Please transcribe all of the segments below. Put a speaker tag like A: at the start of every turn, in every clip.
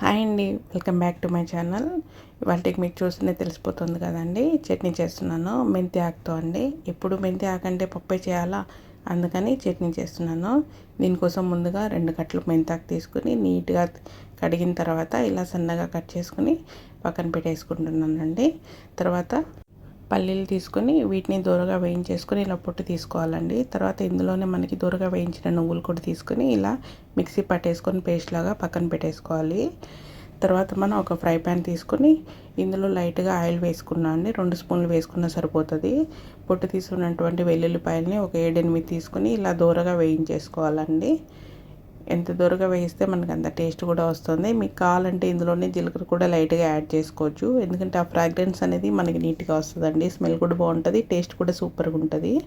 A: Hi అండి welcome back to my channel. ఇవాళకి మీకు చూస్తేనే తెలిసిపోతుంది కదండి చట్నీ చేస్తున్నాను మెంతి ఆకుతో అండి. ఎప్పుడు మెంతి ఆకు అంటే పప్పే చేయాలా? అందుకని చట్నీ చేస్తున్నాను. దీనికోసం ముందుగా రెండు కట్టలు మెంతాకు తీసుకుని నీట్గా కడిగిన తర్వాత ఇలా సన్నగా కట్ చేసుకుని పక్కన పెట్టేసుకుంటున్నానండి. తర్వాత పల్లీలు తీసుకొని వీటిని దూరగా వేయించేసుకొని ఇలా పొట్టు తీసుకోవాలండి. తర్వాత ఇందులోనే మనకి దూరగా వేయించిన నువ్వులు కూడా తీసుకొని ఇలా మిక్సీ పట్టేసుకొని పేస్ట్ లాగా పక్కన పెట్టేసుకోవాలి. తర్వాత మనం ఒక ఫ్రై ప్యాన్ తీసుకొని ఇందులో లైట్గా ఆయిల్ వేసుకున్నాం అండి. రెండు స్పూన్లు వేసుకున్నా సరిపోతుంది. పొట్టు తీసుకున్నటువంటి వెల్లుల్లిపాయలని ఒక ఏడెనిమిది తీసుకొని ఇలా దూరగా వేయించేసుకోవాలండి. ఎంత దూరగా వేయిస్తే మనకు అంత టేస్ట్ కూడా వస్తుంది. మీకు కావాలంటే ఇందులోనే జీలకర్ర కూడా లైట్గా యాడ్ చేసుకోవచ్చు. ఎందుకంటే ఆ ఫ్రాగ్రెన్స్ అనేది మనకి నీట్గా వస్తుందండి. స్మెల్ కూడా బాగుంటుంది. టేస్ట్ కూడా సూపర్గా ఉంటుంది.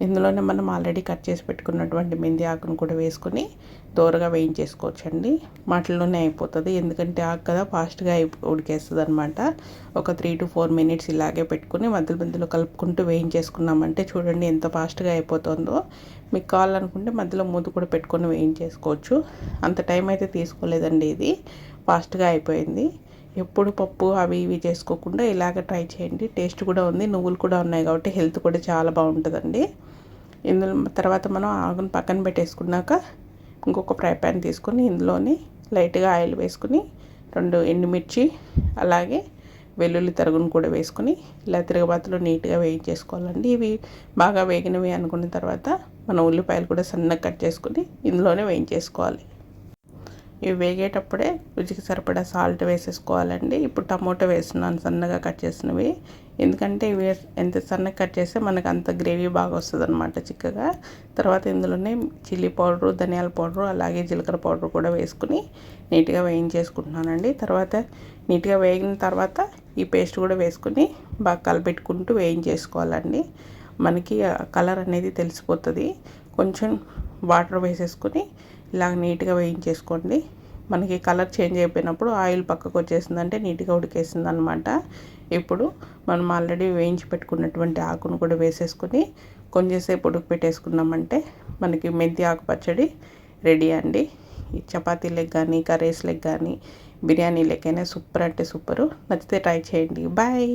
A: ఇందులోనే మనం ఆల్రెడీ కట్ చేసి పెట్టుకున్నటువంటి మెంతి ఆకును కూడా వేసుకొని దూరగా వేయించేసుకోవచ్చండి. మాటల్లోనే అయిపోతుంది. ఎందుకంటే ఆకు కదా ఫాస్ట్గా ఉడికేస్తుంది అనమాట ఒక త్రీ టు ఫోర్ మినిట్స్ ఇలాగే పెట్టుకుని మధ్యలో మధ్యలో కలుపుకుంటూ వేయించేసుకున్నామంటే చూడండి ఎంత ఫాస్ట్గా అయిపోతుందో. మీకు కావాలనుకుంటే మధ్యలో మూత కూడా పెట్టుకొని వేయించేసుకోవచ్చు. అంత టైం అయితే తీసుకోలేదండి ఇది. ఫాస్ట్గా అయిపోయింది. ఎప్పుడు పప్పు అవి ఇవి చేసుకోకుండా ఇలాగ ట్రై చేయండి. టేస్ట్ కూడా ఉంది. నువ్వులు కూడా ఉన్నాయి కాబట్టి హెల్త్ కూడా చాలా బాగుంటుందండి. ఇందులో తర్వాత మనం ఆకును పక్కన పెట్టేసుకున్నాక ఇంకొక ఫ్రై ప్యాన్ తీసుకొని ఇందులోని లైట్గా ఆయిల్ వేసుకుని రెండు ఎండుమిర్చి అలాగే వెల్లుల్లి తరుగును కూడా వేసుకుని ఇలా తిరగబాతులు నీట్గా వేయించేసుకోవాలండి. ఇవి బాగా వేగినవి అనుకున్న తర్వాత మనం ఉల్లిపాయలు కూడా సన్నగా కట్ చేసుకుని ఇందులోనే వేయించేసుకోవాలి. ఇవి వేగేటప్పుడే రుచికి సరిపడా సాల్ట్ వేసేసుకోవాలండి. ఇప్పుడు టమోటా వేస్తున్నాను సన్నగా కట్ చేసినవి. ఎందుకంటే ఇవి ఎంత సన్నగా కట్ చేస్తే మనకు అంత గ్రేవీ బాగా వస్తుంది అనమాట చిక్కగా. తర్వాత ఇందులోనే చిల్లీ పౌడరు ధనియాల పౌడరు అలాగే జీలకర్ర పౌడర్ కూడా వేసుకుని నీట్గా వేయించేసుకుంటున్నానండి. తర్వాత నీట్గా వేగిన తర్వాత ఈ పేస్ట్ కూడా వేసుకుని బాగా కలపెట్టుకుంటూ వేయించేసుకోవాలండి. మనకి కలర్ అనేది తెలిసిపోతుంది. కొంచెం వాటర్ వేసేసుకొని ఇలా నీట్గా వేయించేసుకోండి. మనకి కలర్ చేంజ్ అయిపోయినప్పుడు ఆయిల్ పక్కకు వచ్చేసిందంటే నీట్గా ఉడికేసింది అనమాట ఇప్పుడు మనం ఆల్రెడీ వేయించి పెట్టుకున్నటువంటి ఆకును కూడా వేసేసుకొని కొంచెంసేపు ఉడికి పెట్టేసుకున్నామంటే మనకి మెంతి ఆకు పచ్చడి రెడీ అండి. ఈ చపాతీ లెగ్ కానీ కర్రీస్ లెగ్ కానీ బిర్యానీ లెక్కైనా సూపర్ అంటే సూపరు. నచ్చితే ట్రై చేయండి. బాయ్!